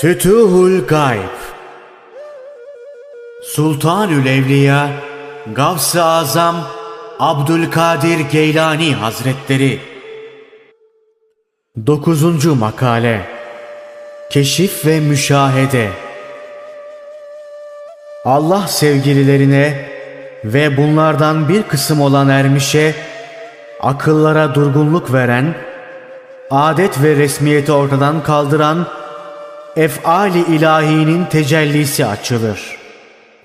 Fütuhul Gayb. Sultanül Evliya Gavs-ı Azam Abdülkadir Geylani Hazretleri. 9. Makale. Keşif ve Müşahede. Allah sevgililerine ve bunlardan bir kısım olan ermişe akıllara durgunluk veren, adet ve resmiyeti ortadan kaldıran efali ilahinin tecellisi açılır.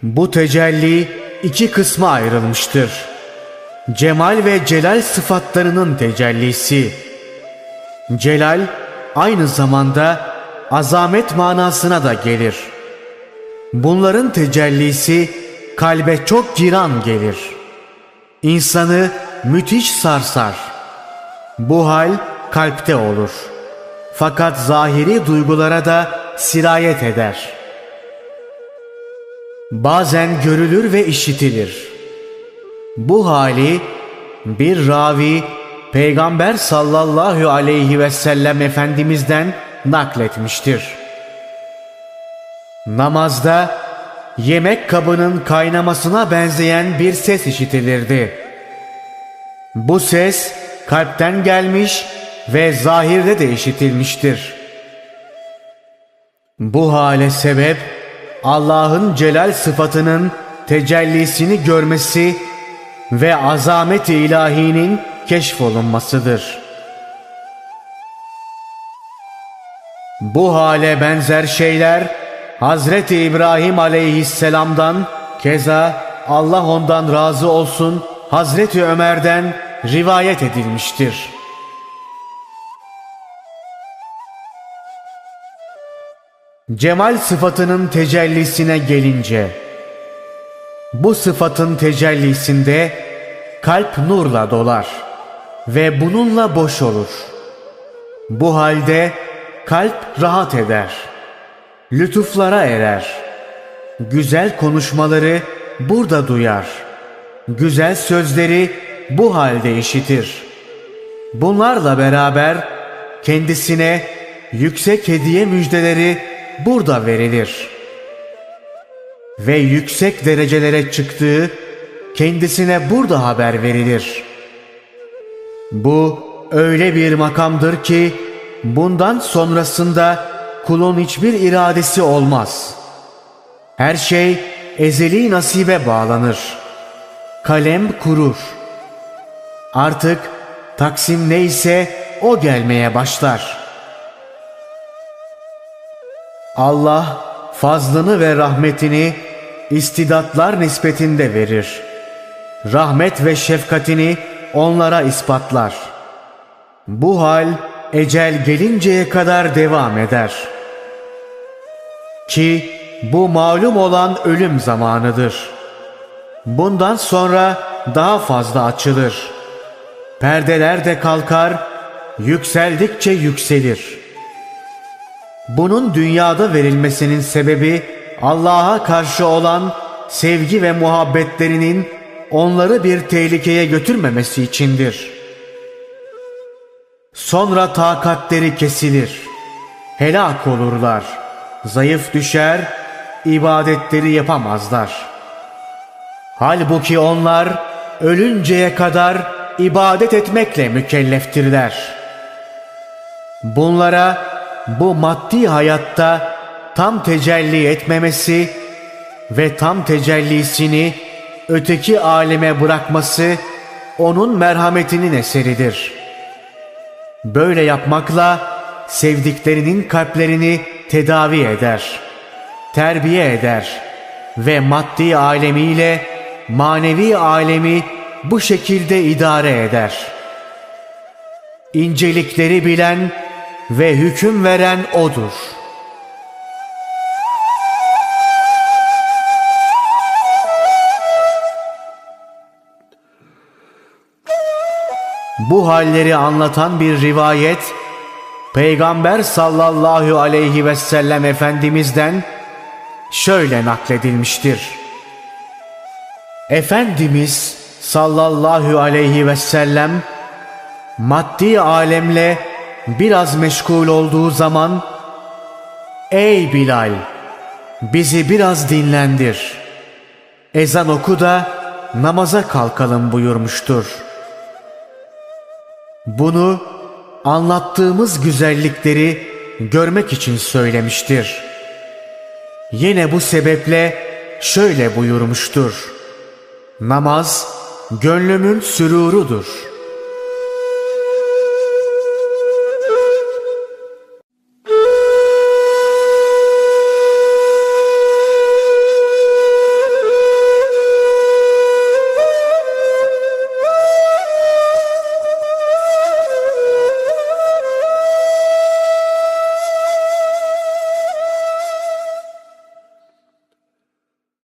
Bu tecelli iki kısma ayrılmıştır. Cemal ve celal sıfatlarının tecellisi. Celal aynı zamanda azamet manasına da gelir. Bunların tecellisi kalbe çok giran gelir. İnsanı müthiş sarsar. Bu hal kalpte olur. Fakat zahiri duygulara da sirayet eder. Bazen görülür ve işitilir. Bu hali bir ravi Peygamber sallallahu aleyhi ve sellem Efendimiz'den nakletmiştir. Namazda yemek kabının kaynamasına benzeyen bir ses işitilirdi. Bu ses kalpten gelmiş ve zahirde de işitilmiştir. Bu hale sebep Allah'ın celal sıfatının tecellisini görmesi ve azamet-i ilahinin keşfolunmasıdır. Bu hale benzer şeyler Hazreti İbrahim aleyhisselamdan keza Allah ondan razı olsun Hazreti Ömer'den rivayet edilmiştir. Cemal sıfatının tecellisine gelince bu sıfatın tecellisinde kalp nurla dolar ve bununla boş olur. Bu halde kalp rahat eder. Lütuflara erer. Güzel konuşmaları burada duyar. Güzel sözleri bu halde işitir. Bunlarla beraber kendisine yüksek hediye müjdeleri burada verilir. Ve yüksek derecelere çıktığı kendisine burada haber verilir. Bu öyle bir makamdır ki bundan sonrasında kulun hiçbir iradesi olmaz. Her şey ezeli nasibe bağlanır. Kalem kurur. Artık taksim neyse o gelmeye başlar. Allah fazlını ve rahmetini istidatlar nispetinde verir. Rahmet ve şefkatini onlara ispatlar. Bu hal ecel gelinceye kadar devam eder. Ki bu malum olan ölüm zamanıdır. Bundan sonra daha fazla açılır. Perdeler de kalkar, yükseldikçe yükselir. Bunun dünyada verilmesinin sebebi Allah'a karşı olan sevgi ve muhabbetlerinin onları bir tehlikeye götürmemesi içindir. Sonra takatleri kesilir. Helak olurlar. Zayıf düşer, ibadetleri yapamazlar. Halbuki onlar ölünceye kadar ibadet etmekle mükelleftirler. Bunlara bu maddi hayatta tam tecelli etmemesi ve tam tecellisini öteki aleme bırakması onun merhametinin eseridir. Böyle yapmakla sevdiklerinin kalplerini tedavi eder, terbiye eder ve maddi alemiyle manevi alemi bu şekilde idare eder. İncelikleri bilen ve hüküm veren O'dur. Bu halleri anlatan bir rivayet Peygamber sallallahu aleyhi ve sellem Efendimiz'den şöyle nakledilmiştir. Efendimiz sallallahu aleyhi ve sellem maddi alemle biraz meşgul olduğu zaman Ey Bilal! Bizi biraz dinlendir. Ezan oku da namaza kalkalım buyurmuştur. Bunu anlattığımız güzellikleri görmek için söylemiştir. Yine bu sebeple şöyle buyurmuştur. Namaz gönlümün sürurudur.''